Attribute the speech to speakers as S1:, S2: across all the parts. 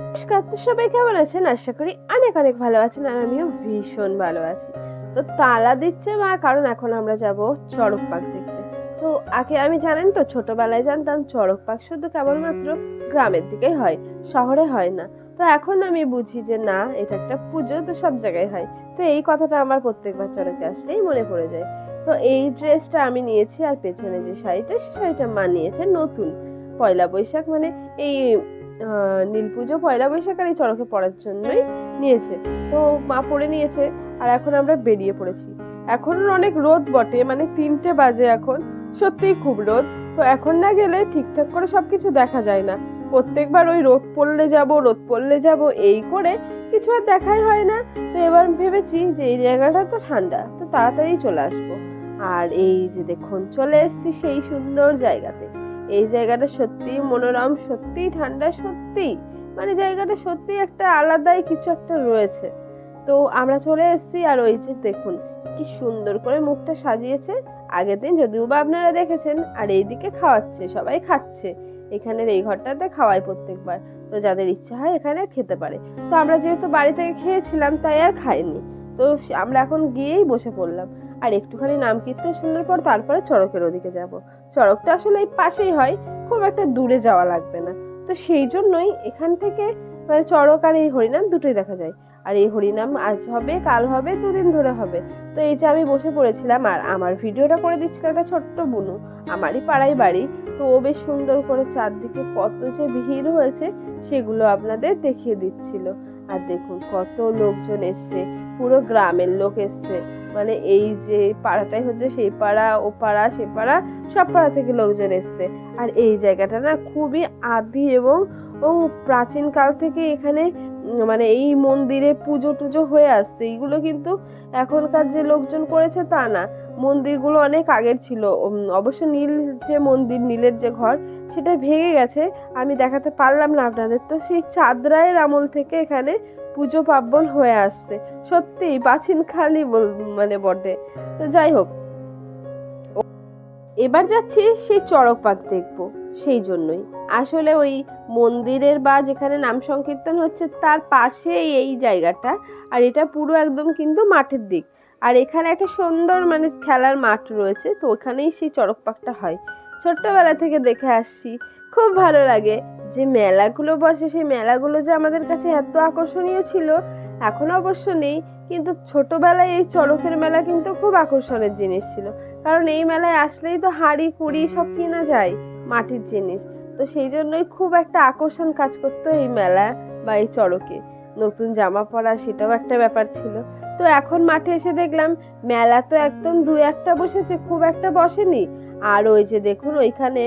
S1: নমস্কার, তো সবাই কেমন আছেন? আশা করি অনেক অনেক ভালো আছেন আর আমিও ভীষণ ভালো আছি। তো তালা দিচ্ছে মা, কারণ এখন আমরা যাব চড়ক পাক দেখতে। তো আগে আমি জানেন তো, ছোটবেলায় জানতাম চড়ক পাক শুধু কেবলমাত্র গ্রামের দিকেই হয়, শহরে হয় না। তো এখন আমি বুঝি যে না, এটা একটা পুজো, তো সব জায়গায় হয়। তো এই কথাটা আমার প্রত্যেকবার চড়কে আসলেই মনে পড়ে যায়। তো এই ড্রেসটা আমি নিয়েছি আর পেছনে যে শাড়িটা, সে শাড়িটা মা নিয়েছে নতুন। পয়লা বৈশাখ মানে এই নীল পুজো, পয়লা বৈশাখ আর এই চড়কে পড়ার জন্যই নিয়েছে। তো মা পরে নিয়েছে আর এখন আমরা বেরিয়ে পড়েছি। এখন অনেক রোদ বটে মানে তিনটে বাজে এখন, সত্যিই খুব রোদ। তো এখন না গেলে ঠিকঠাক করে সবকিছু দেখা যায় না। প্রত্যেকবার ওই রোদ পড়লে যাব, রোদ পড়লে যাব, এই করে কিছু আর দেখাই হয় না। তো এবার ভেবেছি যে এই জায়গাটা তো ঠান্ডা, তো তাড়াতাড়ি চলে আসব। আর এই যে দেখুন, চলে এসেছি সেই সুন্দর জায়গাতে। এই জায়গাটা সত্যি মনোরম সত্যি ঠান্ডা সত্যি মানে জায়গাটা সত্যি একটা আলাদাই কিছু একটা রয়েছে। তো আমরা চলে এসেছি আর ওই যে দেখুন কি সুন্দর করে মুখটা সাজিয়েছে। আগের দিন যদিও বা আপনারা দেখেছেন, আর এইদিকে খাওয়াচ্ছে, সবাই খাচ্ছে। এখানের এই ঘরটাতে খাওয়ায় প্রত্যেকবার। তো যাদের ইচ্ছা হয় এখানে খেতে পারে। তো আমরা যেহেতু বাড়ি থেকে খেয়েছিলাম, তাই আর খাইনি। তো আমরা এখন গিয়েই বসে পড়লাম। আর একটুখানি নাম কীর্তন শোনার পর তারপরে চড়কের ওদিকে যাব। চড়কটা আসলে এই পাশেই হয়, খুব একটা দূরে যাওয়া লাগবে না। তো সেই জন্যই এখান থেকে মানে চড়ক আর এই হরিনাম দুটোই দেখা যায়। আর এই হরিনাম আজ হবে, কাল হবে, দুদিন ধরে হবে। তো এই যে আমি বসে পড়েছিলাম আর আমার ভিডিওটা করে দিচ্ছিল একটা ছোট্ট বুনু, আমারই পাড়ায় বাড়ি। তো ও বেশ সুন্দর করে চারদিকে কত যে ভিড় হয়েছে, সেগুলো আপনাদের দেখিয়ে দিচ্ছিল। আর দেখুন কত লোকজন এসছে, পুরো গ্রামের লোক এসছে। মানে এই যে পাড়াটাই হচ্ছে সেই পাড়া, ও পাড়া, সে পাড়া, সব পাড়া থেকে লোকজন এসছে। আর এই জায়গাটা না খুবই আদি এবং, ও প্রাচীনকাল থেকে এখানে মানে এই মন্দিরে পুজো টুজো হয়ে আসছে। এইগুলো কিন্তু এখনকার যে লোকজন করেছে তা না। মন্দিরগুলো অনেক আগের ছিল। অবশ্য নীল যে মন্দির, নীলের যে ঘর, সেটা ভেঙে গেছে। আমি দেখাতে পারলাম না আপনাদের। তো সেই চাঁদরায়ের আমল থেকে এখানে পুজো পার্বণ হয়ে আসছে। সত্যি প্রাচীন খালি মানে বটে। তো যাই হোক। এবার যাচ্ছি সেই চড়ক পাক দেখব, সেই জন্যই। আসলে ওই মন্দিরের বা যেখানে নাম সংকীর্তন হচ্ছে, তার পাশে এই জায়গাটা। আর এটা পুরো একদম কিন্তু মাঠের দিক। আর এখানে একটা সুন্দর মানে খেলার মাঠ রয়েছে, তো ওখানেই সেই চড়ক পাকটা হয়। ছোট্টবেলা থেকে দেখে আসছি, খুব ভালো লাগে। যে মেলাগুলো বসে, সেই মেলাগুলো যে আমাদের কাছে এত আকর্ষণীয় ছিল, এখন অবশ্য নেই, কিন্তু ছোটবেলায় এই চড়কের মেলা কিন্তু খুব আকর্ষণের জিনিস ছিল। কারণ এই মেলায় আসলেই তো হাঁড়ি, কুড়ি সব কেনা যায় মাটির জিনিস। তো সেই জন্যই খুব একটা আকর্ষণ কাজ করতো এই মেলা বা এই চড়কে। নতুন জামা পরা, সেটাও একটা ব্যাপার ছিল। তো এখন মাঠে এসে দেখলাম মেলা তো একদম দু একটা বসেছে, খুব একটা বসেনি। আর ওই যে দেখুন ওইখানে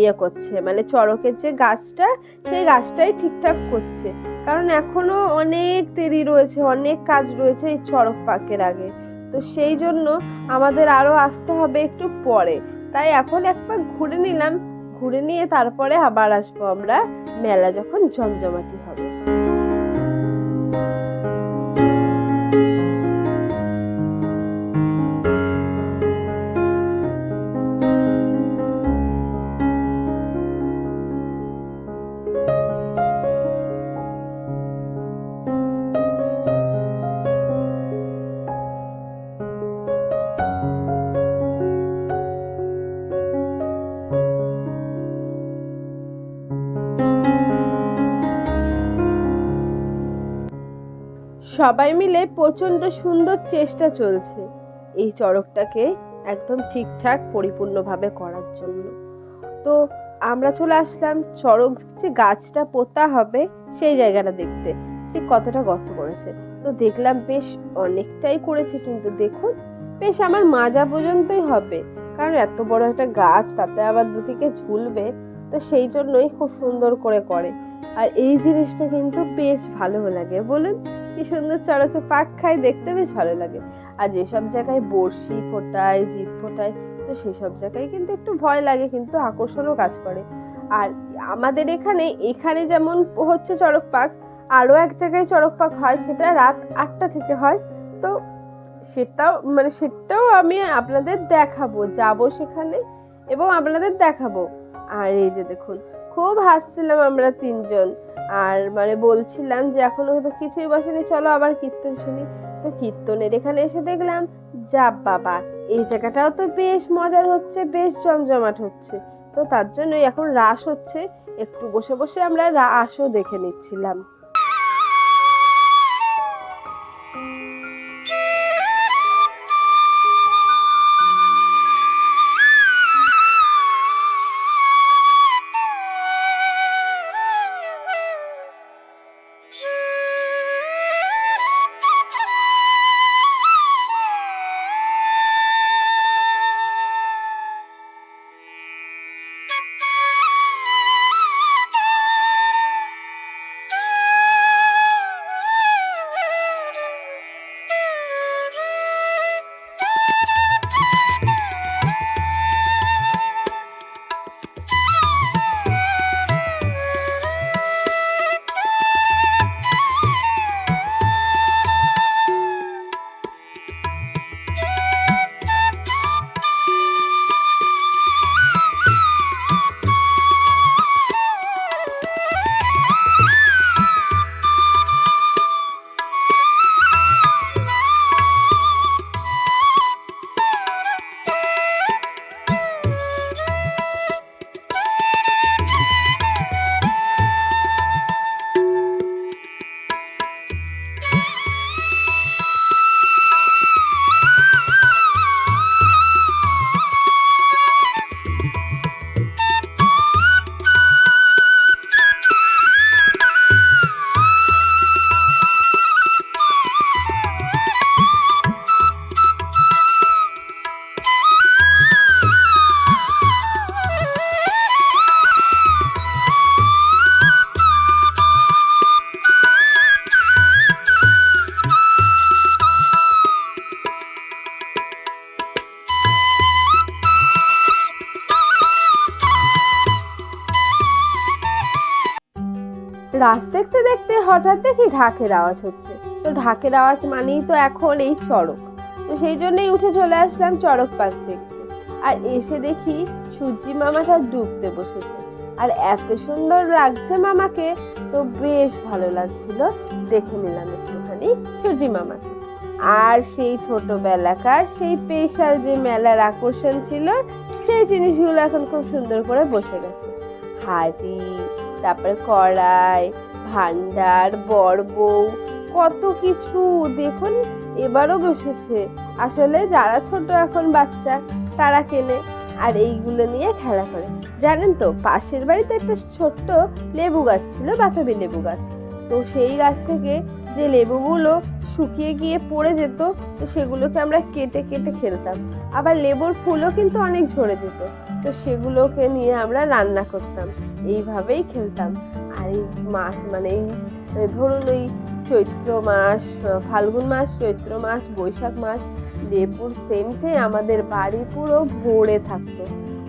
S1: ইয়ে করছে মানে চড়কের যে গাছটা, সেই গাছটাই ঠিকঠাক করছে। কারণ এখনও অনেক দেরি রয়েছে, অনেক কাজ রয়েছে এই চড়ক পাকের আগে। তো সেই জন্য আমাদের আরও আসতে হবে একটু পরে। তাই এখন একবার ঘুরে নিলাম, ঘুরে নিয়ে তারপরে আবার আসব আমরা মেলা যখন জমজমাটি। সবাই মিলে প্রচণ্ড সুন্দর চেষ্টা চলছে। এই চড়কটাকে একদম ঠিকঠাক পরিপূর্ণভাবে করার জন্য। তো আমরা চলে আসলাম চড়ক যে গাছটা পোতা হবে সেই জায়গাটা দেখতে। ঠিক কতটা গর্ত করেছে। তো দেখলাম বেশ অনেকটাই করেছে কিন্তু দেখুন, বেশ আমার মাজা পর্যন্তই হবে। কারণ এত বড় একটা গাছ, তাতে আবার দুদিকে ঝুলবে। তো সেই জন্যই খুব সুন্দর করে করে। আর এই জিনিসটা কিন্তু বেশ ভালো লাগে, বলুন? কি সুন্দর চড়কে পাক খাই দেখতে বেশ ভালো লাগে। আর যেসব জায়গায় বড়শি ফোটায়, জিপ ফোটায়, তো সেসব জায়গায় কিন্তু একটু ভয় লাগে, কিন্তু আকর্ষণও কাজ করে। আর আমাদের এখানে এখানে যেমন হচ্ছে চড়ক পাক আরও এক জায়গায় চড়ক পাক হয়, সেটা রাত আটটা থেকে হয়। তো সেটাও মানে সেটাও আমি আপনাদের দেখাবো, যাব সেখানে এবং আপনাদের দেখাবো। আর এই যে দেখুন খুব হাসছিলাম আমরা তিনজন। আর মানে বলছিলাম যে, এখনও হয়তো কিছুই বসেনি, চলো আবার কীর্তন শুনি। তো কীর্তনের এখানে এসে দেখলাম, যা বাবা, এই জায়গাটাও তো বেশ মজার হচ্ছে, বেশ জমজমাট হচ্ছে। তো তার জন্যই এখন রাস হচ্ছে, একটু বসে বসে আমরা রাসও দেখে নিচ্ছিলাম। হঠাৎ দেখি ঢাকের আওয়াজ হচ্ছে। তো ঢাকের আওয়াজ মানেই তো এখন এই চড়ক। তো সেই জন্যই উঠে চলে আসলাম চড়ক পাক দেখতে। আর এসে দেখি সূর্যি মামাটা ডুবতে বসেছে। আর এত সুন্দর লাগছে মামাকে, তো বেশ ভালো লাগছিল। দেখে নিলাম একটুখানি সূর্যি মামাকে। আর সেই ছোটবেলাকার সেই স্পেশাল যে মেলার আকর্ষণ ছিল, সেই জিনিসগুলো এখন খুব সুন্দর করে বসে গেছে। হাড়ি, তারপরে কড়াই ভান্ডার বড় বউ কত কিছু। দেখুন, এবারও বসেছে। আসলে যারা ছোট এখন বাচ্চা, তারা কেনে। আর এইগুলো নিয়ে খেলা করে। জানেন তো, পাশের বাড়িতে একটা ছোট্ট লেবু গাছ ছিল, বাতাবি লেবু গাছ। তো সেই গাছ থেকে যে লেবুগুলো শুকিয়ে গিয়ে পড়ে যেত, তো সেগুলোকে আমরা কেটে কেটে খেলতাম। আবার লেবুর ফুলও কিন্তু অনেক ঝরে যেত। তো সেগুলোকে নিয়ে আমরা রান্না করতাম। এইভাবেই খেলতাম। আর এই মাস মানে এই ধরুন ওই চৈত্র মাস ফাল্গুন মাস, চৈত্র মাস, বৈশাখ মাস লেবুর সেন্টে আমাদের বাড়ি পুরো ভরে থাকতো।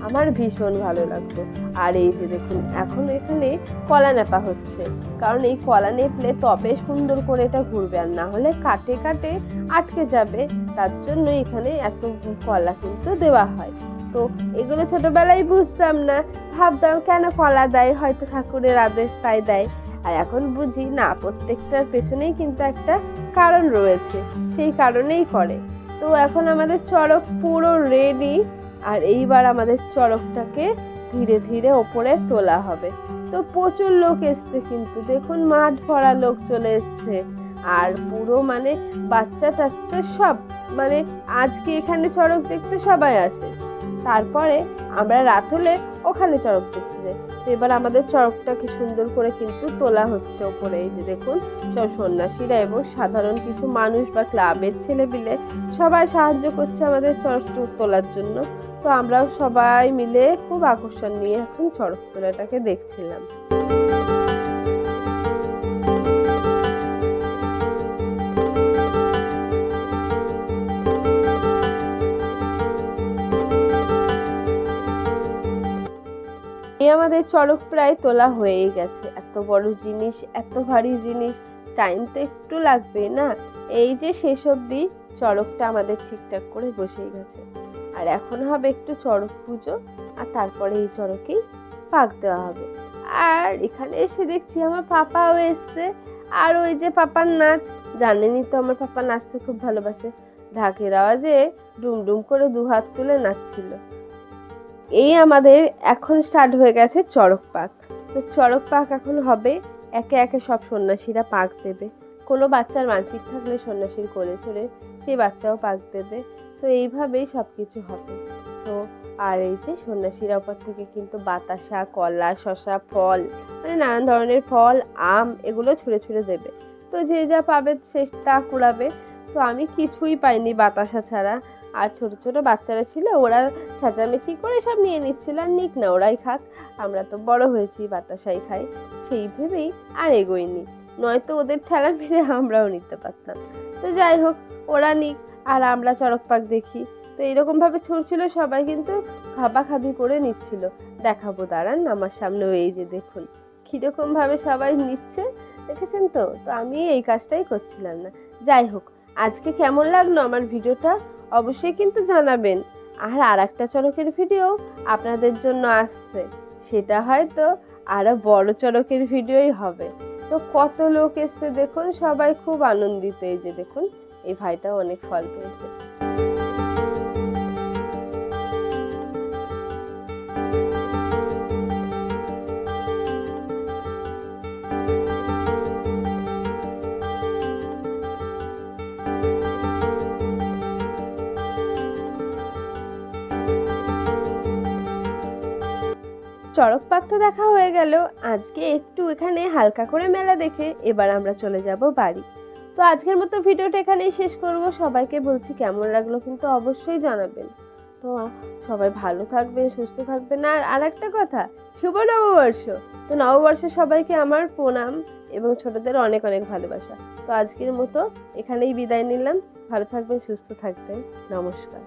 S1: আমার ভীষণ ভালো লাগতো। আর এই যে দেখুন, এখন এখানে কলা নেপা হচ্ছে। কারণ এই কলা নেপলে তবে সুন্দর করে এটা ঘুরবে। আর না হলে কাটে কাটে আটকে যাবে। তার জন্য এখানে এত কলা কিন্তু দেওয়া হয়। তো এগুলো ছোটবেলায় বুঝতাম না। ভাবতাম, কেন কলা দেয়? হয়তো ঠাকুরের আদেশ তাই দেয়। আর এখন বুঝি, না, প্রত্যেকটার পেছনেই কিন্তু একটা কারণ রয়েছে। সেই কারণেই করে। তো এখন আমাদের চড়ক পুরো রেডি আর এইবার আমাদের চড়কটাকে ধীরে ধীরে ওপরে তোলা হবে। তো প্রচুর লোক এসছে কিন্তু। দেখুন, মাঠ ভরা লোক চলে এসছে। আর পুরো মানে বাচ্চা টাচ্চা সব। মানে আজকে এখানে চড়ক দেখতে সবাই আসে। তারপরে আমরা রাত হলে ওখানে চড়ক দেখতে যাই। তো এবার আমাদের চড়কটাকে সুন্দর করে কিন্তু তোলা হচ্ছে ওপরে। এই যে দেখুন, সব সন্ন্যাসীরা এবং সাধারণ কিছু মানুষ বা ক্লাবের ছেলেপিলে সবাই সাহায্য করছে আমাদের চড়কটা তোলার জন্য। তো আমরাও সবাই মিলে খুব আকর্ষণ নিয়ে এখন চড়ক তোলাটাকে দেখছিলাম। আমাদের চড়ক প্রায় তোলা হয়েই গেছে। এত বড় জিনিস, এত ভারী জিনিস টাইম তো একটু লাগবে না? এই যে শেষ অবধি চড়কটা আমাদের ঠিকঠাক করে বসেই গেছে। আর এখন হবে একটু চড়ক পুজো, আর তারপরে এই চড়কেই পাক দেওয়া হবে। আর এখানে এসে দেখছি আমার পাপাও এসছে। আর ওই যে পাপার নাচ, জানেনই তো আমার পাপা নাচতে খুব ভালোবাসে। ঢাকের আওয়াজে ডুমডুম করে দু হাত তুলে নাচছিল। এই আমাদের এখন স্টার্ট হয়ে গেছে চড়ক পাক। তো চড়ক পাক এখন হবে, একে একে সব সন্ন্যাসীরা পাক দেবে। কোনো বাচ্চার মানসিক থাকলে সন্ন্যাসীর কোলে চড়ে সেই বাচ্চাও পাক দেবে। তো এইভাবেই সব কিছু হবে। তো আর এই যে সন্ন্যাসীরা ওপর থেকে কিন্তু বাতাসা, কলা, শশা, ফল মানে নানান ধরনের ফল, আম এগুলো ছুঁড়ে ছুঁড়ে দেবে। তো যে যা পাবে সে তা কুড়াবে। তো আমি কিছুই পাইনি বাতাসা ছাড়া। আর ছোট ছোট বাচ্চারা ছিল, ওরা চেঁচামেচি করে সব নিয়ে নিচ্ছিল, আর নিক না, ওরাই খাক। আমরা তো বড় হয়েছি, বাতাসাই খাই। সেই ভেবেই আর এগোইনি নয়তো ওদের ঠেলা মেরে আমরাও নিতে পারতাম। তো যাই হোক, ওরা নিক, আর আমরা চড়ক পাক দেখি। তো এরকম ভাবে ছড়ছিল সবাই কিন্তু খাবাখাবি করে নিচ্ছিল। দেখাবো, দাঁড়ান, আমার সামনে এই যে দেখুন। কীরকম ভাবে সবাই নিচ্ছে, দেখেছেন তো? তো আমি এই কাজটাই করছিলাম না। যাই হোক, আজকে কেমন লাগল আমার ভিডিওটা? অবশ্যই কিন্তু জানাবেন। আর আর একটা চড়কের ভিডিও আপনাদের জন্য আসছে। সেটা হয়তো আরও বড় চড়কের ভিডিওই হবে। তো কত লোক এসছে দেখুন, সবাই খুব আনন্দিত। এই যে দেখুন, এই ভাইটা অনেক ফল পেয়েছে। চড়ক তো দেখা হয়ে গেল। আজকে একটু এখানে হালকা করে মেলা দেখে এবার আমরা চলে যাব বাড়ি। তো আজকের মতো ভিডিওটা এখানেই শেষ করব। সবাইকে বলছি কেমন লাগল কিন্তু অবশ্যই জানাবেন। তো সবাই ভালো থাকবেন, সুস্থ থাকবেন। আর আরেকটা কথা, শুভ নববর্ষ। তো নববর্ষে সবাইকে আমার প্রণাম এবং ছোটদের অনেক অনেক ভালোবাসা। তো আজকের মতো এখানেই বিদায় নিলাম। ভালো থাকবেন, সুস্থ থাকবেন। নমস্কার।